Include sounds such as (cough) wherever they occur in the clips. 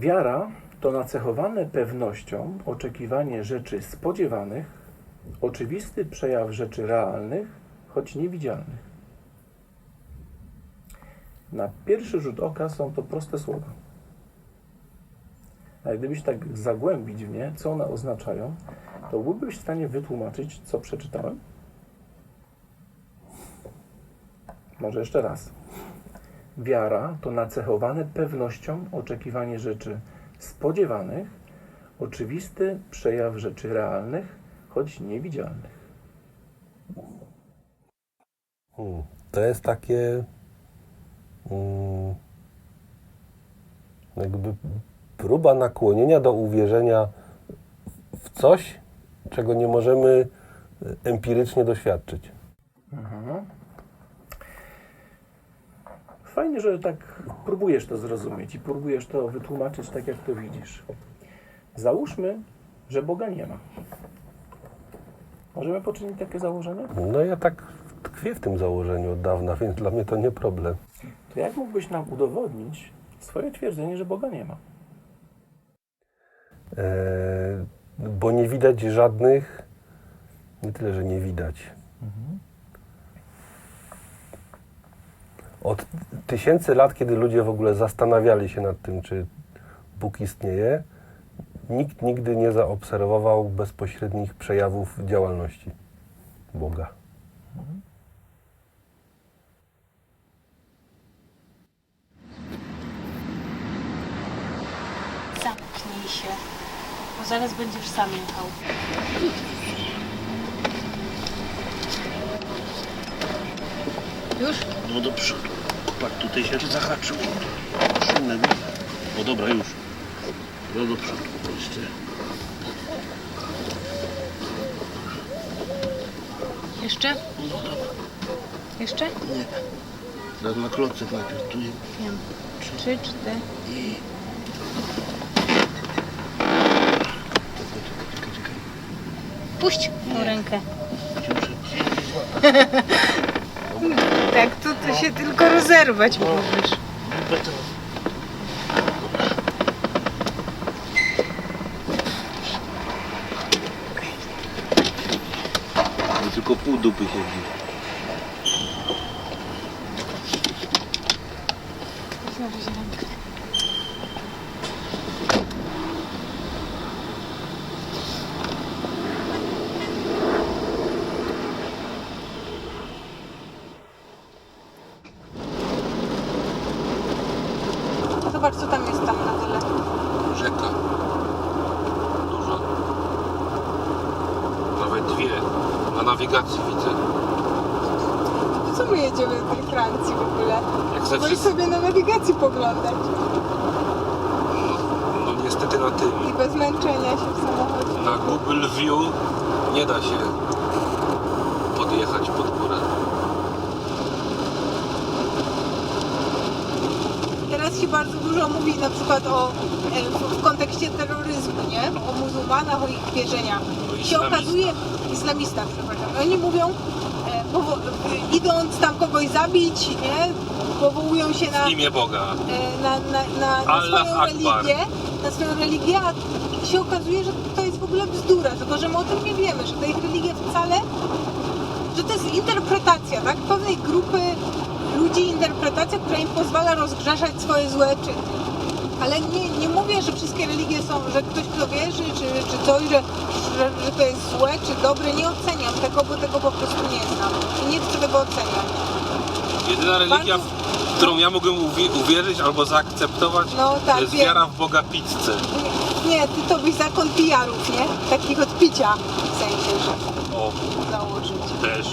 Wiara to nacechowane pewnością oczekiwanie rzeczy spodziewanych, oczywisty przejaw rzeczy realnych, choć niewidzialnych. Na pierwszy rzut oka są to proste słowa. Ale gdybyś tak zagłębić w nie, co one oznaczają, to byłbyś w stanie wytłumaczyć, co przeczytałem? Może jeszcze raz. Wiara to nacechowane pewnością oczekiwanie rzeczy spodziewanych, oczywisty przejaw rzeczy realnych, choć niewidzialnych. Hmm. To jest takie mm, jakby próba nakłonienia do uwierzenia w coś, czego nie możemy empirycznie doświadczyć. Mhm. Fajnie, że tak próbujesz to zrozumieć i próbujesz to wytłumaczyć tak, jak to widzisz. Załóżmy, że Boga nie ma. Możemy poczynić takie założenie? No ja tak tkwię w tym założeniu od dawna, więc dla mnie to nie problem. To jak mógłbyś nam udowodnić swoje twierdzenie, że Boga nie ma? E, bo nie widać żadnych, nie tyle, że nie widać. Od tysięcy lat, kiedy ludzie w ogóle zastanawiali się nad tym, czy Bóg istnieje, nikt nigdy nie zaobserwował bezpośrednich przejawów działalności Boga. Zamknij się, bo zaraz będziesz sam jechał. Już? No do przodu. Patrz, tutaj się zahaczył. Szumne, nie? O dobra, już. No do przodu. Jeszcze. Jeszcze? No dobra. Jeszcze? Nie. Teraz na klocek najpierw tu i Wiem. Trzy, cztery. i... Czekaj, czekaj, czekaj, czekaj. Puść tą rękę. (laughs) Tak, tu to się tylko rozerwać możesz. No tylko pół dupy siedzi. Znowu się rękę. Zobacz, co tam jest tam na dole. Rzeka. Duża. Nawet dwie. Na nawigacji widzę. Po co my jedziemy do tej Francji w ogóle? Jak Możesz wszystkim. sobie na nawigacji poglądać No niestety na tym. i bez męczenia się w samochodzie. Na Google View nie da się podjechać pod górę. Teraz się bardzo dużo mówi na przykład o, w, kontekście terroryzmu, nie? O muzułmanach, o ich wierzeniach. O się islamistach. okazuje, islamista, przepraszam. Oni mówią, e, e, idąc tam kogoś zabić, nie? Powołują się na, W imię Boga. e, na, na, na, na swoją religię, na swoją religię, a się okazuje, że to jest w ogóle bzdura, tylko że my o tym nie wiemy, że ta ich religia wcale, że to jest interpretacja, tak? Pewnej grupy ludzi interpretacja, która im pozwala rozgrzeszać swoje złe czyny. Ale nie, nie mówię, że wszystkie religie są, że ktoś kto wierzy, czy, czy coś, że, że, że to jest złe, czy dobre, nie oceniam tego, bo tego po prostu nie znam. I nie chcę tego oceniać. Jedyna religia, Bardzo- w którą ja mogę uwi- uwierzyć albo zaakceptować, No tak, to jest wiem. wiara w Boga pizzę. Nie, ty to byś zakon pijarów, nie? Takich od picia, w sensie, że O, założyć. też.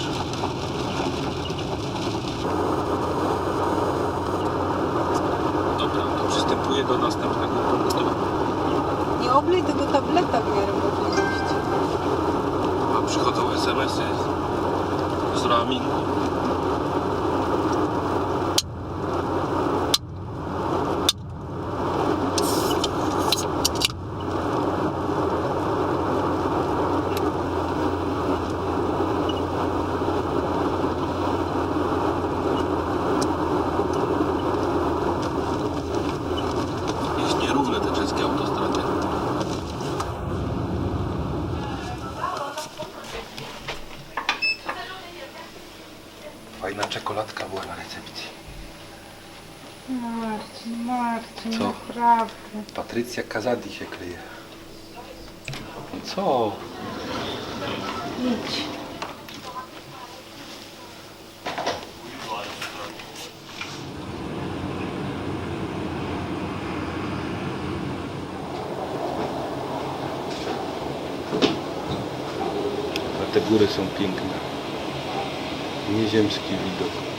Przystępuję do następnego punktu. Nie oblej tego tableta w miarę możliwości. A przychodzą SMS-y z roamingu. Jest nierówne te czasy. Czekoladka była na recepcji. Marcin, Marcin, Co? naprawdę. Patrycja Kazadi się kryje. Co? Idź. A te góry są piękne. Nieziemski widok.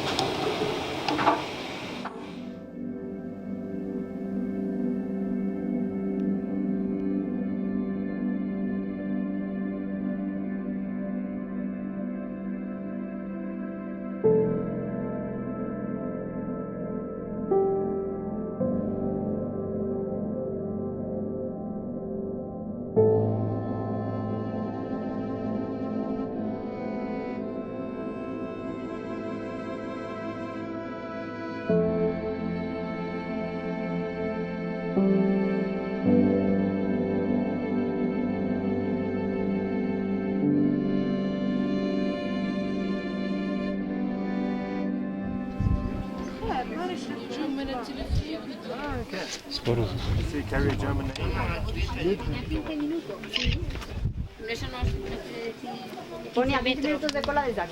Sporo. Ponía 20 minutos de cola desde.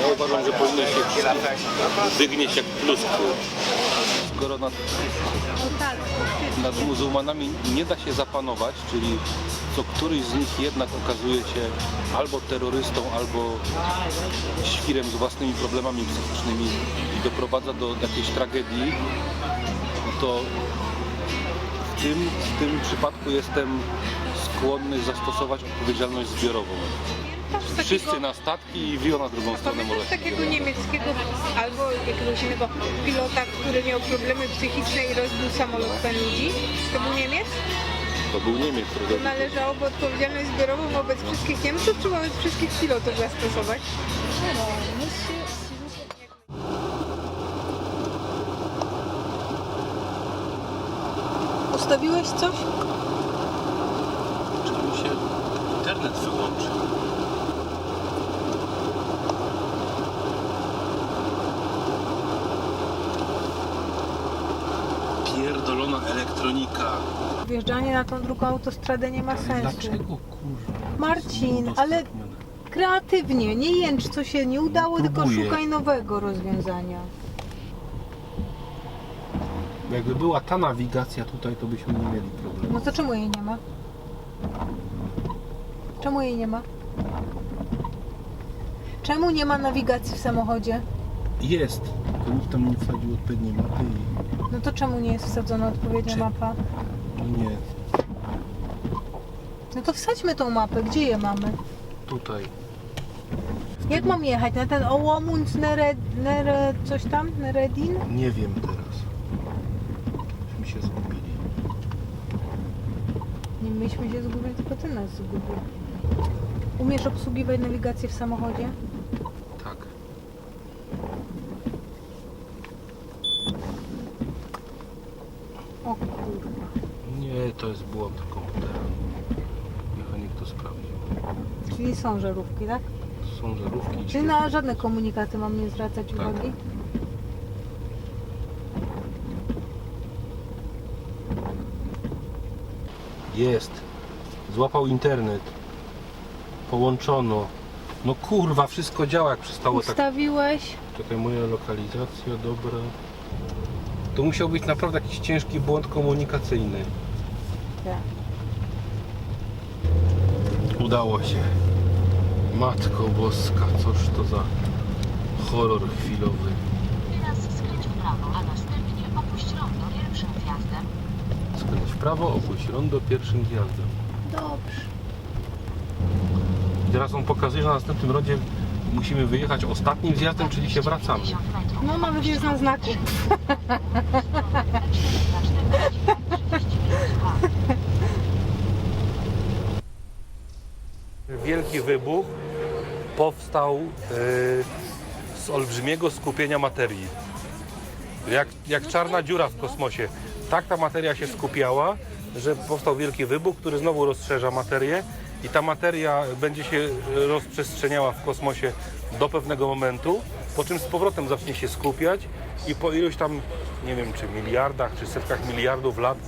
Ja uważam, że powinno się wygnieść jak pluskwy. Skoro nad, nad muzułmanami nie da się zapanować, czyli co któryś z nich jednak okazuje się albo terrorystą, albo świrem z własnymi problemami psychicznymi i doprowadza do jakiejś tragedii, to w tym, w tym przypadku jestem skłonny zastosować odpowiedzialność zbiorową. Pamiętasz Wszyscy takiego, na statki i wio na drugą stronę pamiętasz morza. takiego niemieckiego albo jakiegoś innego pilota, który miał problemy psychiczne i rozbił samolot pełen ludzi? To był Niemiec? To był Niemiec, To który należałoby odpowiedzialność zbiorową wobec wszystkich Niemców, czy wobec wszystkich pilotów zastosować? Ustawiłeś coś? Czy mi się internet wyłączy? Wjeżdżanie na tą drugą autostradę nie ma sensu. Dlaczego kurwa? Marcin, ale kreatywnie, nie jęcz co się nie udało, tylko Próbuję. szukaj nowego rozwiązania. Jakby była ta nawigacja tutaj, to byśmy nie mieli problemu. No to czemu jej nie ma? Czemu jej nie ma? Czemu nie ma nawigacji w samochodzie? Jest, tylko nikt tam nie wsadził odpowiedniej mapy No to czemu nie jest wsadzona odpowiednia Czy- mapa? Nie, No to wsadźmy tą mapę, gdzie je mamy? tutaj. Jak mam jechać? Na ten Ołomund Nere, Nere coś tam? Neredin? Nie wiem teraz. Myśmy się zgubili. Nie myśmy się zgubili, tylko ty nas zgubił. Umiesz obsługiwać nawigację w samochodzie? Tak. O kurwa. Nie, to jest błąd komputera. Mechanik to sprawdził. Czyli są żarówki, tak? Są żarówki i Czyli na żadne komunikaty mam nie zwracać Tak. uwagi? Jest. Złapał internet. Połączono. No kurwa, wszystko działa jak przestało tak. Ustawiłeś? Czekaj, moja lokalizacja, dobra. To musiał być naprawdę jakiś ciężki błąd komunikacyjny. Tak. Udało się. Matko boska, coż to za horror chwilowy. Teraz skręć w prawo, a następnie opuść rondo pierwszym wjazdem. Skręć w prawo, opuść rondo pierwszym zjazdem. Dobrze. Teraz on pokazuje, że na następnym rondzie musimy wyjechać ostatnim zjazdem, czyli się wracamy. 50 metrów. No nawet jest na znaku. (laughs) Wielki wybuch powstał y, z olbrzymiego skupienia materii. Jak, jak czarna dziura w kosmosie. Tak ta materia się skupiała, że powstał wielki wybuch, który znowu rozszerza materię i ta materia będzie się rozprzestrzeniała w kosmosie do pewnego momentu, po czym z powrotem zacznie się skupiać i po iluś tam, nie wiem, czy miliardach, czy setkach miliardów lat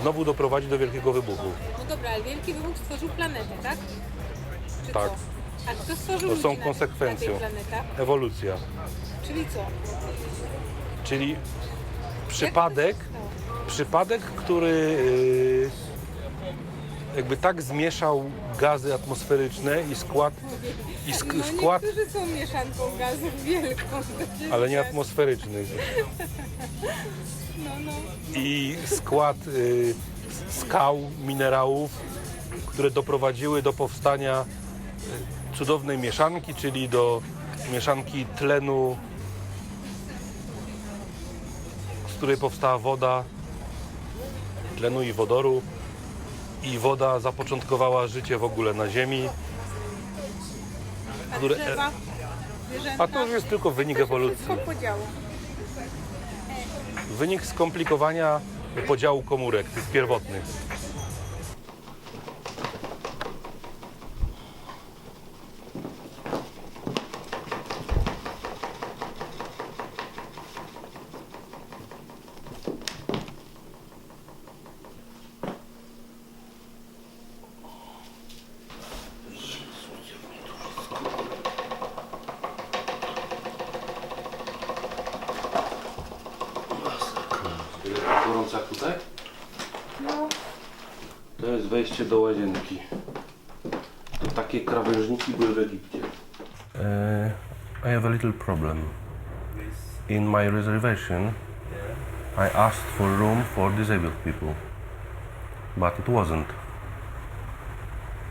znowu doprowadzi do wielkiego wybuchu. No dobra, ale Wielki Wybuch stworzył planetę, tak? Czy Tak. co? A kto stworzył To ludzi są na- konsekwencją. Na tej planetach? Ewolucja. Czyli co? Czyli przypadek, No. przypadek, który yy, jakby tak zmieszał gazy atmosferyczne i skład, i sk- No skład niektórzy są mieszanką gazów wielką. ale nie atmosferyczny. No, no. I skład y, skał, minerałów, które doprowadziły do powstania y, cudownej mieszanki, czyli do mieszanki tlenu, z której powstała woda, tlenu i wodoru. I woda zapoczątkowała życie w ogóle na Ziemi. A Które- A to już jest tylko wynik ewolucji. Wynik skomplikowania podziału komórek, tych pierwotnych. Wejście do łazienki. To takie krawężniki były w Egipcie. Uh, I have a little problem. In my reservation, I asked for room for disabled people, but it wasn't.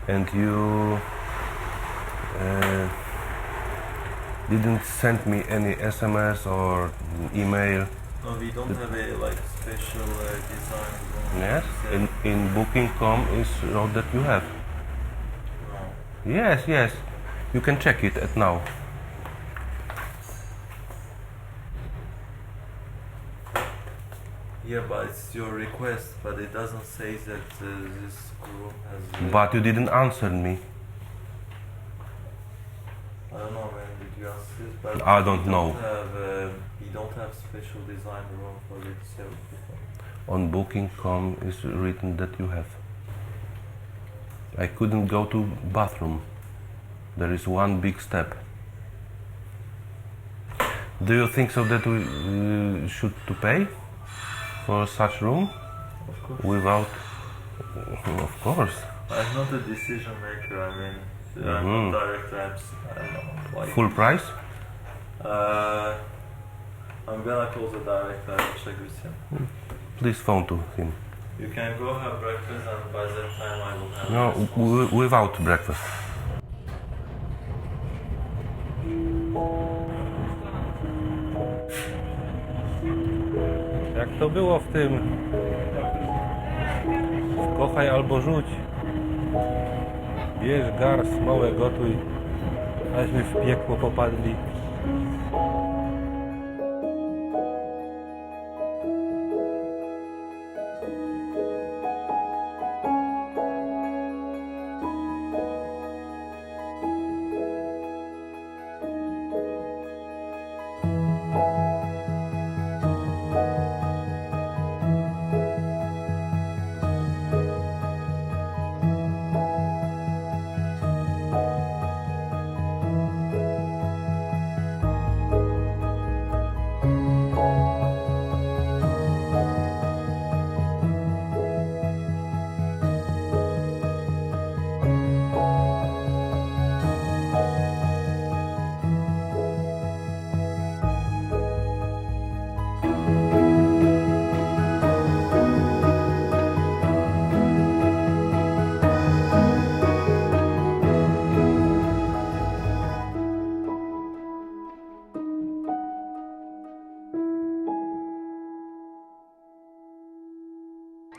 And you uh, didn't send me any SMS or email. No, we don't have a like special uh, design. Yes, in, in Booking.com is wrote that you have. No. Yes, yes, you can check it at now. Yeah, but it's your request, but it doesn't say that uh, this room has. But you didn't answer me. I don't know when did you ask this, but I don't we know. Have, uh, don't have special design room for people. On Booking.com is written that you have. I couldn't go to bathroom. There is one big step. Do you think so that we uh, should to pay for such room Of course. without? Of course, I'm not a decision maker. I mean, I'm Mhm. not director. I'm, s- I don't know. Like, full price. Uh, I'm gonna call the director. Check with him. Please phone to him. You can go have breakfast, and by that time I will have. No, w- without breakfast. Jak to było w tym kochaj albo rzuć bierz garst, małe gotuj aśmy w piekło popadli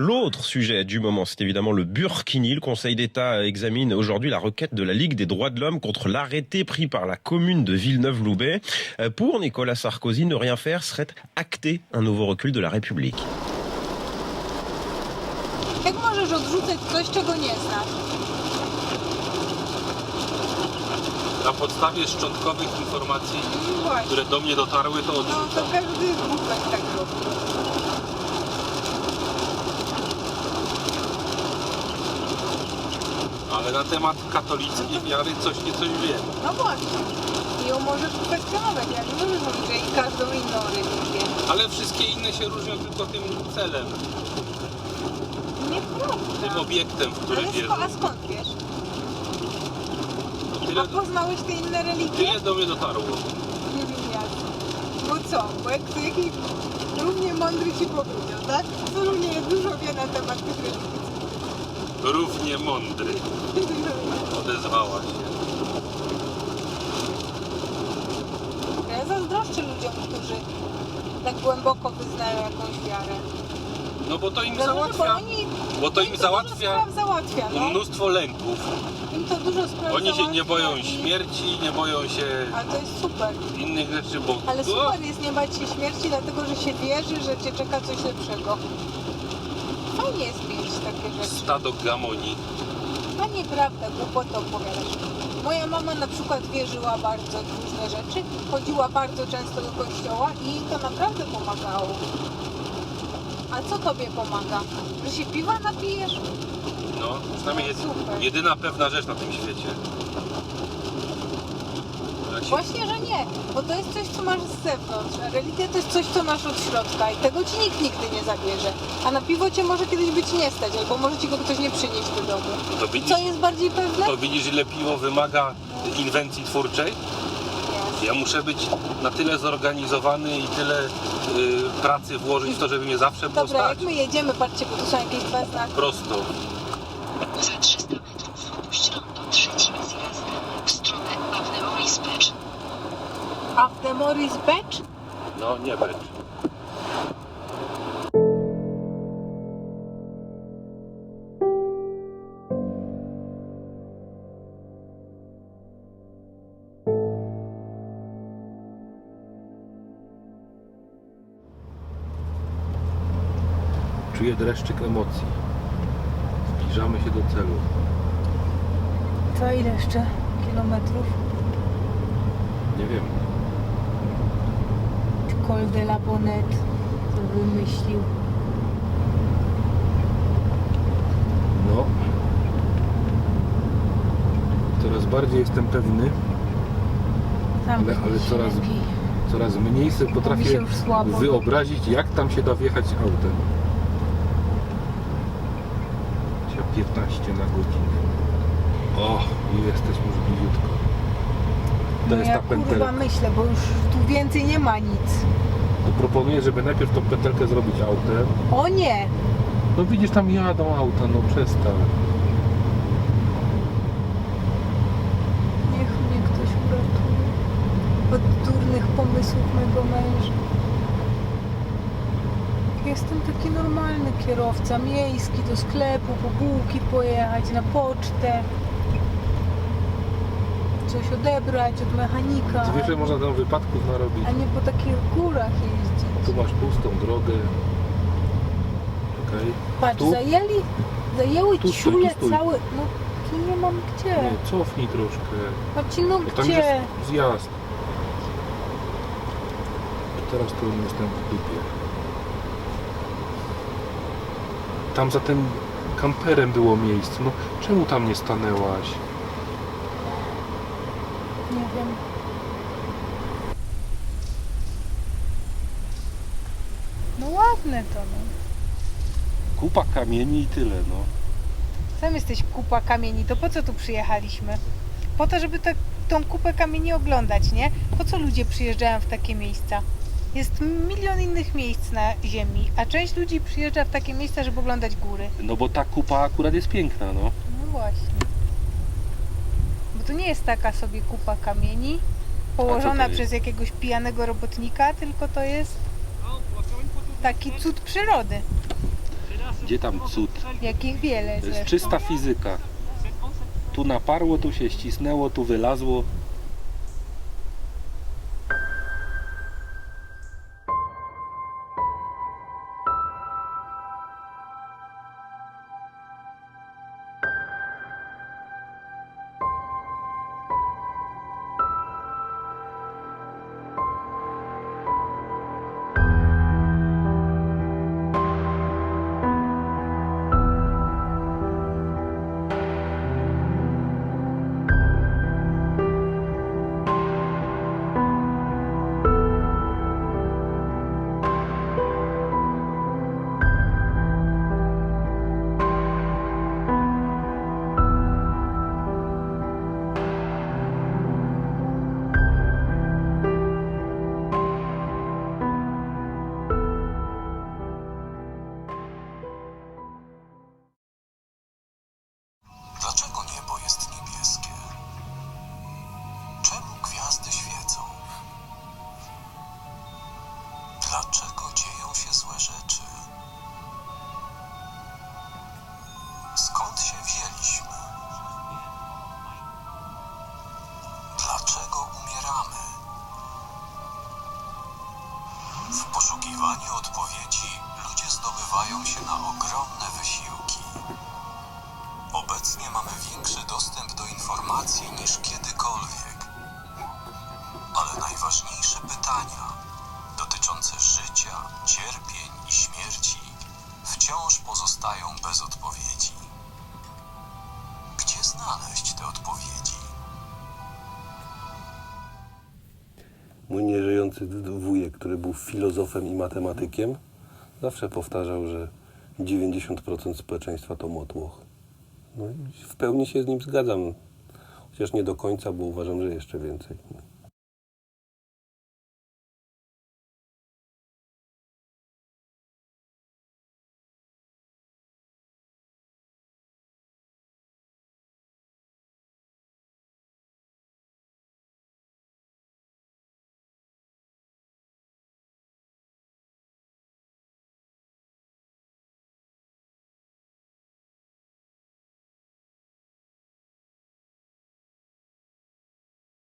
L'autre sujet du moment, c'est évidemment le Burkini. Le Conseil d'État examine aujourd'hui la requête de la Ligue des droits de l'homme contre l'arrêté pris par la commune de Villeneuve-Loubet. Euh, Pour Nicolas Sarkozy, ne rien faire serait acter un nouveau recul de la République. Jak możesz odrzucać coś, czego nie znasz? Na podstawie szczątkowych informacji, No właśnie. które do mnie dotarły, to No odrzucam. to każdy głupek tak robi. Ale na temat katolickiej wiary coś niecoś wiem. No właśnie. I ją możesz kwestionować, jak że i każdą inną religię. Ale wszystkie inne się różnią tylko tym celem, Nieprawda. tym obiektem, w który Ale wierzą. sko- a skąd wiesz? Tyle, A poznałeś te inne religie? tyle do mnie dotarło. Jasne. Bo co? Bo jak to jakiś równie mądry ci powiedział, tak? Co równie dużo wie na temat tych religii. Równie mądry odezwała się. Ja zazdroszczę ludziom, którzy tak głęboko wyznają jakąś wiarę. No bo to im Dlatego, bo załatwia, oni, bo to im to załatwia dużo spraw załatwia, no. mnóstwo lęków. Im to dużo spraw Oni się nie załatwia boją i- śmierci, nie boją się Ale to jest super. innych rzeczy, bo Ale super jest nie bać się śmierci, dlatego że się wierzy, że cię czeka coś lepszego. Fajnie jest mieć takie rzeczy. stado gamoni. A nieprawda, głupotę opowiadasz. Moja mama na przykład wierzyła bardzo w różne rzeczy, chodziła bardzo często do kościoła i jej to naprawdę pomagało. A co tobie pomaga? Że się piwa napijesz? No, przynajmniej jest Super. jedyna pewna rzecz na tym świecie. Się Właśnie, że nie, bo to jest coś, co masz z zewnątrz, a religia to jest coś, co masz od środka i tego ci nikt nigdy nie zabierze. A na piwo cię może kiedyś być nie stać, albo może ci go ktoś nie przynieść do domu. to widzisz, Co jest bardziej pewne? to widzisz ile piwo wymaga inwencji twórczej? Ja muszę być na tyle zorganizowany i tyle y, pracy włożyć w to, żeby mnie zawsze było Dobra, stać. jak my jedziemy, patrzcie, bo tu są jakieś dwa znaki. Prosto. Za 300 metrów opuść rondo trzecim zjazdem w stronę Avnemoris Beach. A w Demoris Beach? No, nie becz. Czuję dreszczyk emocji. Zbliżamy się do celu. To ile jeszcze kilometrów? Nie wiem. Col de la Bonnet, co wymyślił. No. Coraz bardziej jestem pewny, Tam Ale- ale coraz- lepiej. coraz mniej sobie potrafię się już słabo. wyobrazić, jak tam się da wjechać autem. 15 na godzinę. O, jesteśmy już bliziutko. To No jest ja ta kurwa pętelka. myślę, bo już tu więcej nie ma nic. To proponuję, żeby najpierw tą pętelkę zrobić autem. O nie! No widzisz, tam jadą auta, no przestań. Niech mnie ktoś uratuje od durnych pomysłów mego męża. Jestem taki normalny kierowca, miejski, do sklepu, po bułki pojechać, na pocztę. Coś odebrać od mechanika, że można tam wypadków narobić. a nie po takich górach jeździć. Tu masz pustą drogę. Okej. Patrz, Tu? zajęli, zajęły Tu stój, ciule tu stój. całe, no tu nie mam gdzie. Nie, cofnij troszkę. Marcin, no tam gdzie? jest zjazd. Teraz tu jestem w dupie. Tam za tym kamperem było miejsce. No czemu tam nie stanęłaś? Nie wiem. No ładne to, no. Kupa kamieni i tyle, no. Sam jesteś kupa kamieni, to po co tu przyjechaliśmy? Po to, żeby te, tą kupę kamieni oglądać, nie? Po co ludzie przyjeżdżają w takie miejsca? Jest milion innych miejsc na ziemi, a część ludzi przyjeżdża w takie miejsca, żeby oglądać góry. No bo ta kupa akurat jest piękna, no. No właśnie. To nie jest taka sobie kupa kamieni położona przez jakiegoś pijanego robotnika, tylko to jest taki cud przyrody, Gdzie tam cud? jakich wiele To jest zresztą. czysta fizyka. Tu naparło, tu się ścisnęło, tu wylazło. Mój nieżyjący wujek, który był filozofem i matematykiem, zawsze powtarzał, że 90% społeczeństwa to motłoch. No i w pełni się z nim zgadzam. Chociaż nie do końca, bo uważam, że jeszcze więcej.